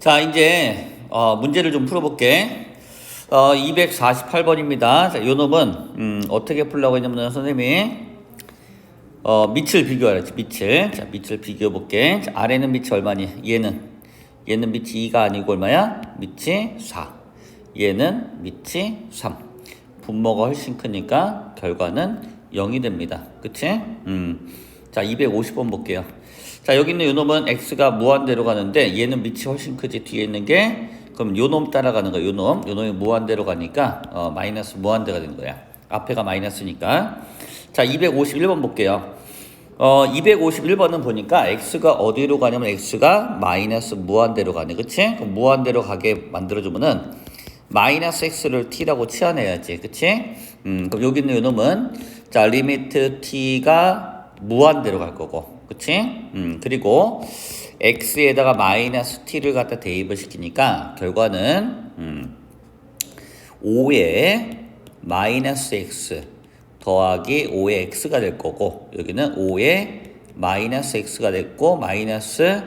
자, 이제 어, 문제를 좀 풀어볼게. 어, 248번입니다. 자, 요 놈은 음, 어떻게 풀라고 했냐면 선생님이 어, 밑을 비교하랬지. 밑을. 자, 밑을 비교해 볼게. 자, 아래는 밑이 얼마니? 얘는 얘는 밑이 2가 아니고 얼마야? 밑이 4. 얘는 밑이 3. 분모가 훨씬 크니까 결과는 0이 됩니다. 그치? 음. 자, 250번 볼게요. 자, 여기 있는 요 놈은 x가 무한대로 가는데 얘는 밑이 훨씬 크지. 뒤에 있는 게 그럼 요 놈 따라가는 거야. 요 놈. 요 놈이 무한대로 가니까 어, 마이너스 무한대가 되는 거야. 앞에가 마이너스니까. 자, 251번 볼게요. 어, 251번은 보니까 x가 어디로 가냐면 x가 마이너스 무한대로 가네. 그치? 그럼 무한대로 가게 만들어주면은 마이너스 x를 t라고 치환해야지. 그치? 음, 그럼 여기 있는 요 놈은 자, 리미트 t가 무한대로 갈 거고. 그치? 음, 그리고 x에다가 마이너스 t를 갖다 대입을 시키니까 결과는 음, 5에 마이너스 x 더하기 5의 x가 될 거고 여기는 5의 마이너스 x가 됐고 마이너스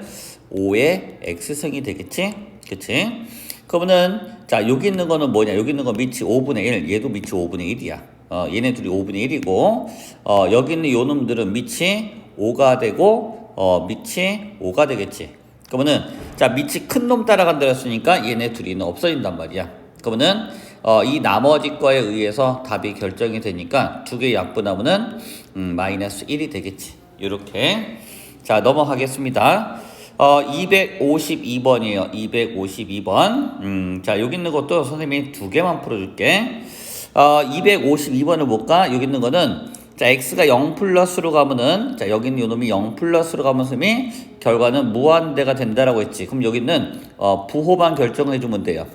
5의 x승이 되겠지? 그치? 그러면은 자 여기 있는 거는 뭐냐 여기 있는 건 밑이 5분의 1 얘도 밑이 5분의 1이야 어, 얘네 둘이 5분의 1이고 어, 여기 있는 요 놈들은 밑이 5가 되고 어, 밑이 5가 되겠지 그러면은 자 밑이 큰 놈 따라간다 했으니까 얘네 둘이는 없어진단 말이야 그러면은 어, 이 나머지 거에 의해서 답이 결정이 되니까 두 개 약분하면은 음, 마이너스 1이 되겠지. 이렇게 자 넘어가겠습니다. 어, 252번이에요. 252번. 음, 자 여기 있는 것도 선생님이 두 개만 풀어줄게. 어, 252번을 볼까? 여기 있는 거는 자 x가 0 플러스로 가면은 자 여기 있는 요놈이 0 플러스로 가면 선생님이 결과는 무한대가 된다라고 했지. 그럼 여기는 어, 부호만 결정을 해주면 돼요.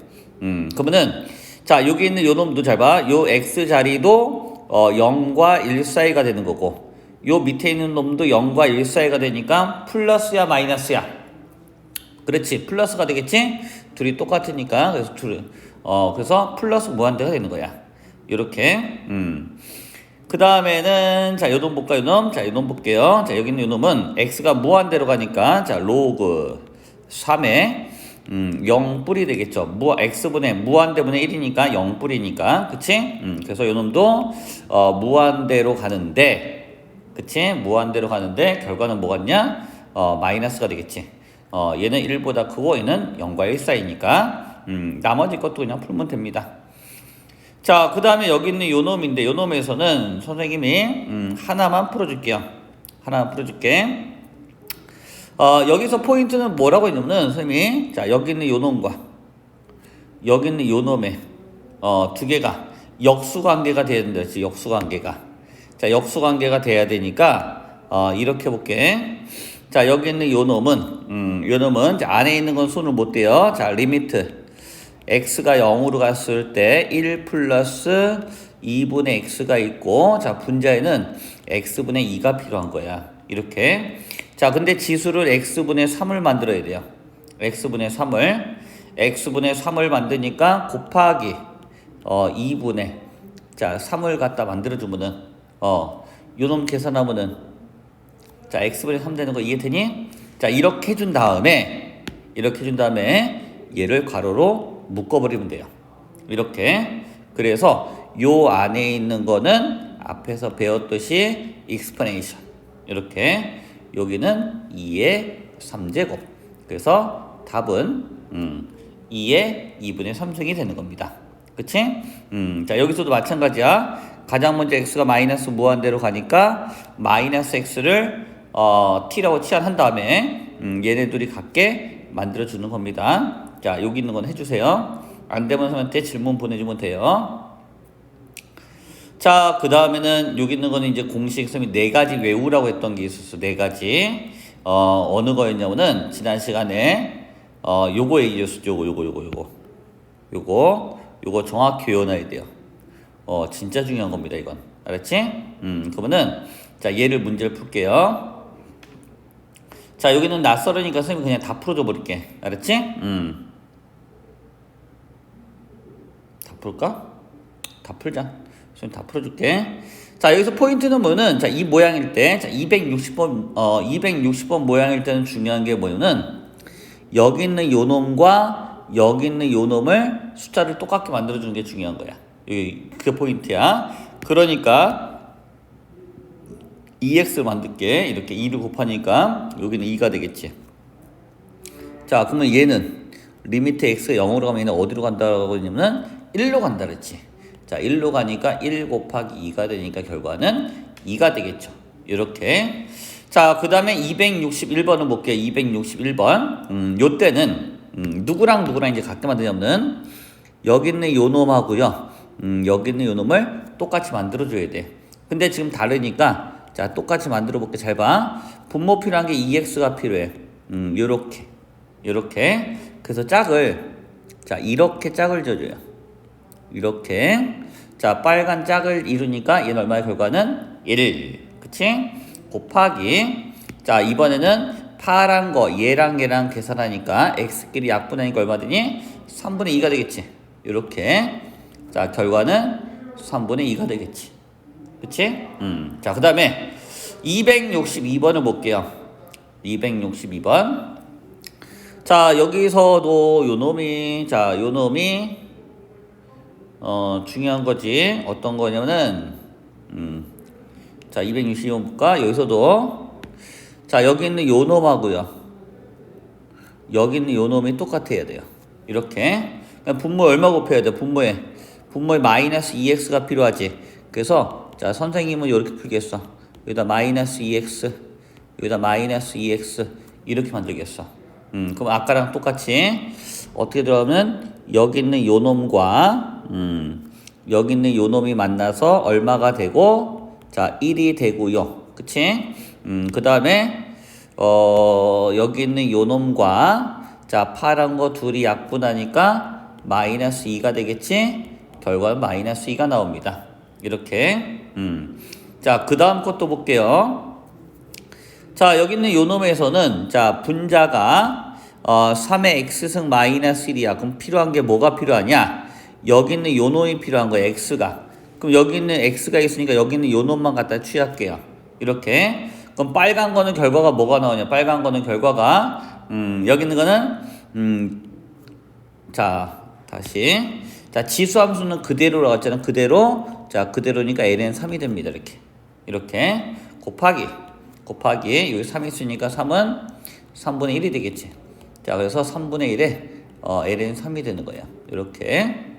음, 그러면은 자, 여기 있는 요 놈도 잘 봐. 요 x 자리도 어, 0과 1 사이가 되는 거고. 요 밑에 있는 놈도 0과 1 사이가 되니까 플러스야 마이너스야. 그렇지. 플러스가 되겠지? 둘이 똑같으니까. 그래서 둘 어, 그래서 플러스 무한대가 되는 거야. 요렇게. 음. 그 다음에는 자, 요놈 볼까요, 요 놈? 자, 요놈 볼게요. 자, 여기 있는 요 놈은 x가 무한대로 가니까 자, 로그 3에 음, 0뿔이 되겠죠. 무, x분의 무한대분의 1이니까 0뿔이니까. 그치? 음, 그래서 요놈도, 어, 무한대로 가는데, 그치? 무한대로 가는데, 결과는 뭐 같냐? 어, 마이너스가 되겠지. 어, 얘는 1보다 크고, 얘는 0과 1 사이니까, 음, 나머지 것도 그냥 풀면 됩니다. 자, 그 다음에 여기 있는 요 놈인데, 요 놈에서는 선생님이, 음, 하나만 풀어줄게요. 하나만 풀어줄게. 어, 여기서 포인트는 뭐라고 했냐면은 선생님이 자 여기 있는 요 놈과 여기 있는 요 놈의 어, 두 개가 역수 관계가 돼야 된다 했지 역수 관계가 자 역수 관계가 돼야 되니까 어, 이렇게 볼게 자 여기 있는 요 놈은 음, 요 놈은 자, 안에 있는 건 손을 못 대요 자 리미트 x가 0으로 갔을 때 1 플러스 2분의 x가 있고 자 분자에는 x분의 2가 필요한 거야 이렇게 자, 근데 지수를 x분의 3을 만들어야 돼요. x분의 3을 x분의 3을 만드니까 곱하기 어 2분의 자, 3을 갖다 만들어 주면은 어 요놈 계산하면은 자, x분의 3 되는 거 이해되니? 자, 이렇게 해준 다음에 이렇게 해준 다음에 얘를 가로로 묶어 버리면 돼요. 이렇게. 그래서 요 안에 있는 거는 앞에서 배웠듯이 익스퍼네이션. 이렇게 여기는 2의 3제곱. 그래서 답은 음, 2의 2분의 3승이 되는 겁니다. 그치? 음, 자, 여기서도 마찬가지야. 가장 먼저 x가 마이너스 무한대로 가니까 마이너스 x를 어, t라고 치환한 다음에 음, 얘네 둘이 같게 만들어주는 겁니다. 자, 여기 있는 건 해주세요. 안 되면 선생님한테 질문 보내주면 돼요. 자, 그 다음에는 여기 있는 거는 이제 공식 선생님이 네 가지 외우라고 했던 게 있었어. 네 가지. 어, 어느 거였냐면은 지난 시간에 어, 요거 얘기했어. 요거, 요거, 요거, 요거. 요거, 요거 정확히 외워놔야 돼요. 어, 진짜 중요한 겁니다, 이건. 알았지? 음, 그러면은 자, 얘를 문제를 풀게요. 자, 여기는 낯설으니까 선생님 그냥 다 풀어줘 버릴게. 알았지? 음. 다 풀까? 다 풀자. 지금 다 풀어줄게. 자, 여기서 포인트는 뭐는, 자, 이 모양일 때, 자, 260번, 어, 260번 모양일 때는 중요한 게 뭐냐면, 여기 있는 요 놈과 여기 있는 요 놈을 숫자를 똑같게 만들어주는 게 중요한 거야. 그게 포인트야. 그러니까 2x를 만들게 이렇게 2를 곱하니까 여기는 2가 되겠지. 자 그러면 얘는 리미트 x가 0으로 가면 얘는 어디로 간다고 했냐면 1로 간다 그랬지. 자 1로 가니까 1 곱하기 2가 되니까 결과는 2가 되겠죠. 이렇게 자, 그 다음에 261번을 볼게요. 261번. 음, 요 때는, 음, 누구랑 누구랑 이제 같게 만드냐면, 여기 있는 요 놈하고요. 음, 여기 있는 요 놈을 똑같이 만들어줘야 돼. 근데 지금 다르니까, 자, 똑같이 만들어 볼게. 잘 봐. 분모 필요한 게 2x가 필요해. 음, 요렇게. 요렇게. 그래서 짝을, 자, 이렇게 짝을 줘줘요. 이렇게. 자, 빨간 짝을 이루니까 얘는 얼마의 결과는 1. 그치? 곱하기 자 이번에는 파란 거 얘랑 얘랑 계산하니까 x끼리 약분하니까 얼마 되니? 3분의 2가 되겠지 이렇게 자 결과는 3분의 2가 되겠지 그치? 음. 자그 다음에 262번을 볼게요 262번 자 여기서도 요 놈이 자 요 놈이 어 중요한 거지 어떤 거냐면은 음 자, 262번 볼까? 여기서도 자, 여기 있는 요 놈하고요. 여기 있는 요 놈이 똑같아야 돼요. 이렇게. 그러니까 분모 얼마 곱해야 돼? 분모에. 분모에 마이너스 2x가 필요하지. 그래서 자, 선생님은 이렇게 풀겠어. 여기다 마이너스 2x, 여기다 마이너스 2x 이렇게 만들겠어. 음, 그럼 아까랑 똑같이 어떻게 들어가면 여기 있는 요 놈과 음, 여기 있는 요 놈이 만나서 얼마가 되고 자, 1이 되고요. 그치? 음, 그 다음에, 어, 여기 있는 요 놈과, 자, 파란 거 둘이 약분하니까 마이너스 2가 되겠지? 결과는 마이너스 2가 나옵니다. 이렇게. 음. 자, 그 다음 것도 볼게요. 자, 여기 있는 요 놈에서는, 자, 분자가, 어, 3의 x승 마이너스 1이야. 그럼 필요한 게 뭐가 필요하냐? 여기 있는 요 놈이 필요한 거야, x가. 그럼 여기 있는 x가 있으니까 여기 있는 요 놈만 갖다 취할게요. 이렇게. 그럼 빨간 거는 결과가 뭐가 나오냐? 빨간 거는 결과가 음, 여기 있는 거는 음, 자 다시 자 지수 함수는 그대로라고 했잖아. 그대로 자 그대로니까 ln 3이 됩니다. 이렇게 이렇게 곱하기 곱하기 여기 3이 있으니까 3은 3분의 1이 되겠지. 자 그래서 3분의 1에 어, ln 3이 되는 거야. 이렇게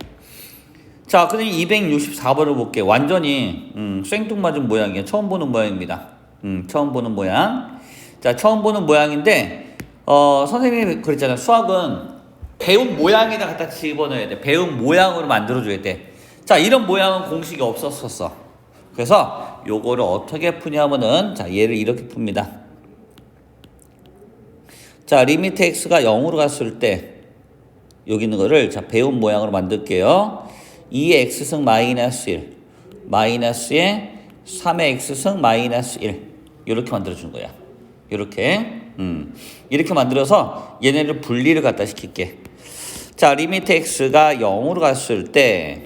자, 그 다음에 264번을 볼게요. 완전히 음, 생뚱맞은 모양이에요. 처음 보는 모양입니다. 음, 처음 보는 모양. 자, 처음 보는 모양인데 어, 선생님이 그랬잖아요. 수학은 배운 모양에다 갖다 집어넣어야 돼. 배운 모양으로 만들어줘야 돼. 자, 이런 모양은 공식이 없었었어. 그래서 요거를 어떻게 푸냐면은 자, 얘를 이렇게 풉니다. 자, 리미트 x가 0으로 갔을 때 여기 있는 거를 자, 배운 모양으로 만들게요. 2의 x승 마이너스 1 마이너스에 3의 x승 마이너스 1 이렇게 만들어주는 거야. 이렇게 음. 이렇게 만들어서 얘네를 분리를 갖다 시킬게. 자 리미트 x가 0으로 갔을 때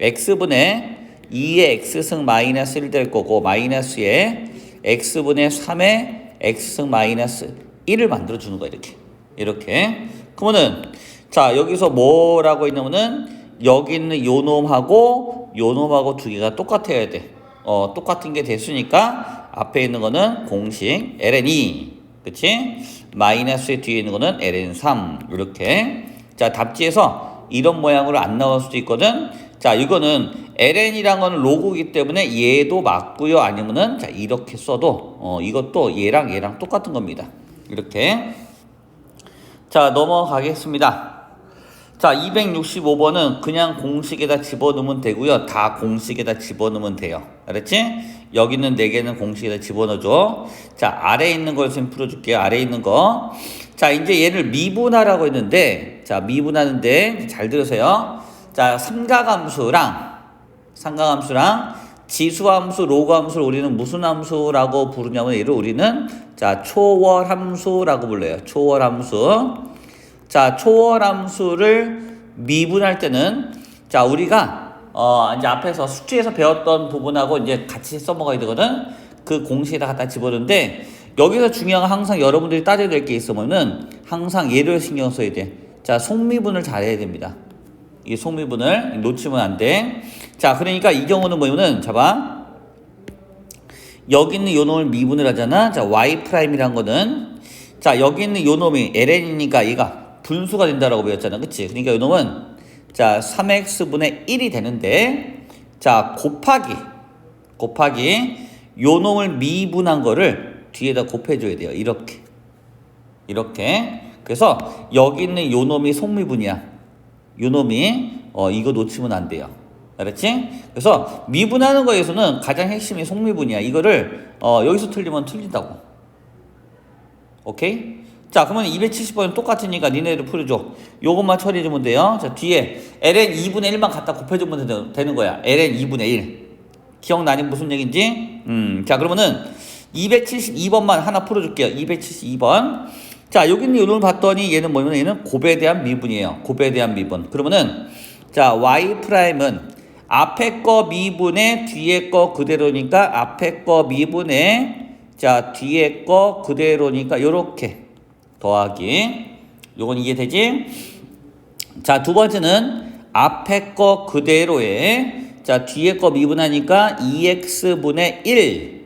x분의 2의 x승 마이너스 1 될 거고 마이너스에 x분의 3의 x승 마이너스 1을 만들어주는 거야 이렇게 이렇게 그러면은 자 여기서 뭐라고 있냐면은 여기 있는 요 놈하고 요 놈하고 두 개가 똑같아야 돼. 어, 똑같은 게 됐으니까 앞에 있는 거는 공식 ln2 그치? 마이너스 뒤에 있는 거는 ln3 이렇게. 자 답지에서 이런 모양으로 안 나올 수도 있거든. 자 이거는 ln이란 거는 로그이기 때문에 얘도 맞고요. 아니면은 자 이렇게 써도 어 이것도 얘랑 얘랑 똑같은 겁니다. 이렇게. 자 넘어가겠습니다 자, 265번은 그냥 공식에다 집어넣으면 되고요. 다 공식에다 집어넣으면 돼요. 알았지? 여기 있는 4개는 공식에다 집어넣어줘. 자, 아래에 있는 걸좀 풀어줄게요. 아래에 있는 거. 자, 이제 얘를 미분하라고 했는데, 자, 미분하는데, 잘 들으세요. 자, 삼각함수랑, 삼각함수랑 지수함수, 로그함수를 우리는 무슨 함수라고 부르냐면 얘를 우리는 자, 초월함수라고 불러요. 초월함수. 자, 초월함수를 미분할 때는 자, 우리가 어, 이제 앞에서 수치에서 배웠던 부분하고 이제 같이 써먹어야 되거든. 그 공식에다 갖다 집어넣는데 여기서 중요한 건 항상 여러분들이 따져야 될 게 있으면은 항상 얘를 신경 써야 돼. 자, 속미분을 잘해야 됩니다. 이 속미분을 놓치면 안 돼. 자, 그러니까 이 경우는 뭐냐면은 잡아. 여기 있는 요 놈을 미분을 하잖아. 자, y 프라임이란 거는 자, 여기 있는 요 놈이 ln이니까 얘가 분수가 된다라고 배웠잖아. 그치? 그러니까 요 놈은 자, 3x분의 1이 되는데 자, 곱하기 곱하기 요 놈을 미분한 거를 뒤에다 곱해줘야 돼요. 이렇게. 이렇게. 그래서 여기 있는 요 놈이 속미분이야. 요 놈이 어, 이거 놓치면 안 돼요. 알았지? 그래서 미분하는 거에서는 가장 핵심이 속미분이야. 이거를 어, 여기서 틀리면 틀린다고. 오케이? 자, 그러면 270번은 똑같으니까 니네들 풀어줘. 요것만 처리해주면 돼요. 자, 뒤에 ln 2분의 1만 갖다 곱해주면 되는- 거야. ln 2분의 1. 기억나니 무슨 얘기인지? 음, 자, 그러면은 272번만 하나 풀어줄게요. 272번. 자, 여기 있는 요놈을 봤더니 얘는 뭐냐면 얘는 곱에 대한 미분이에요. 곱에 대한 미분. 그러면은 자, y 프라임은 앞에 거 미분에 뒤에 거 그대로니까 앞에 거 미분에 자, 뒤에 거 그대로니까 요렇게 더하기. 요건 이해되지? 자, 두 번째는 앞에 거 그대로에 자, 뒤에 거 미분하니까 2x분의 1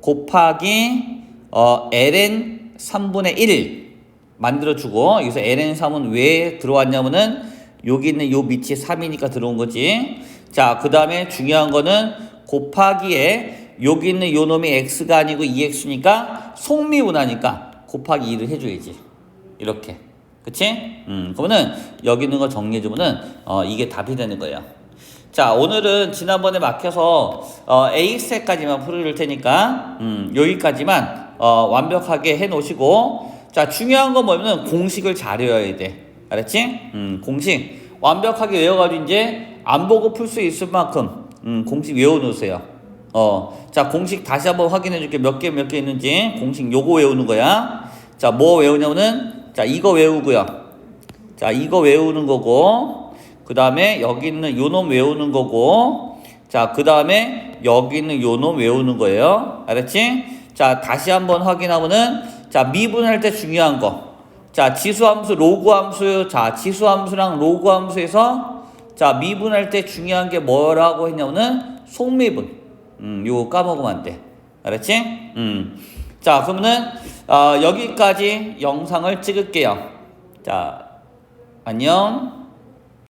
곱하기 어, ln 3분의 1 만들어주고 여기서 ln 3은 왜 들어왔냐면은 여기 있는 요 밑이 3이니까 들어온 거지. 자, 그 다음에 중요한 거는 곱하기에 여기 있는 요 놈이 x가 아니고 2x니까 속미분하니까 곱하기 2를 해줘야지. 이렇게. 그치? 음, 그러면은 여기 있는 거 정리해주면은 어, 이게 답이 되는 거예요. 자, 오늘은 지난번에 막혀서 어, A셋까지만 풀어줄 테니까 음, 여기까지만 어, 완벽하게 해 놓으시고 자, 중요한 건 뭐냐면 공식을 잘 외워야 돼. 알았지? 음, 공식 완벽하게 외워가지고 이제 안 보고 풀 수 있을 만큼 음, 공식 외워 놓으세요. 어, 자, 공식 다시 한번 확인해 줄게. 몇 개 몇 개 있는지. 공식 요거 외우는 거야. 자, 뭐 외우냐면은 자, 이거 외우고요. 자, 이거 외우는 거고, 그 다음에 여기 있는 요 놈 외우는 거고, 자, 그 다음에 여기 있는 요 놈 외우는 거예요. 알았지? 자, 다시 한번 확인하면은, 자, 미분할 때 중요한 거. 자, 지수함수, 로그함수, 자, 지수함수랑 로그함수에서, 자, 미분할 때 중요한 게 뭐라고 했냐면은, 속미분. 음, 요거 까먹으면 안 돼. 알았지? 음. 자, 그러면은, 어, 여기까지 영상을 찍을게요. 자, 안녕.